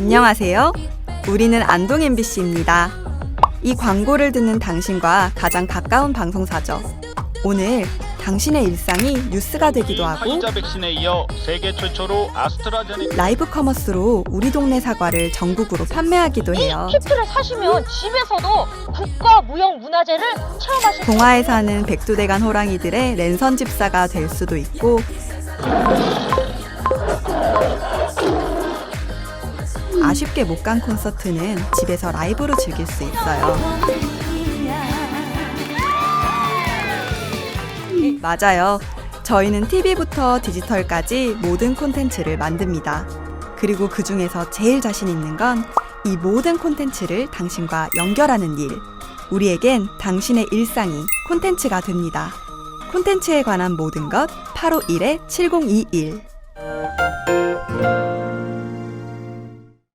안녕하세요. 우리는 안동 MBC입니다. 이 광고를 듣는 당신과 가장 가까운 방송사죠. 오늘 당신의 일상이 뉴스가 되기도 하고 화이자 백신에 이어 세계 최초로 아스트라제네카 라이브 커머스로 우리 동네 사과를 전국으로 판매하기도 해요. 키트를 사시면 집에서도 국가 무형 문화재를 체험하실 수 동화에 사는 백두대간 호랑이들의 랜선 집사가 될 수도 있고 아쉽게 못 간 콘서트는 집에서 라이브로 즐길 수 있어요. 맞아요. 저희는 TV부터 디지털까지 모든 콘텐츠를 만듭니다. 그리고 그 중에서 제일 자신 있는 건 이 모든 콘텐츠를 당신과 연결하는 일. 우리에겐 당신의 일상이 콘텐츠가 됩니다. 콘텐츠에 관한 모든 것 851-7021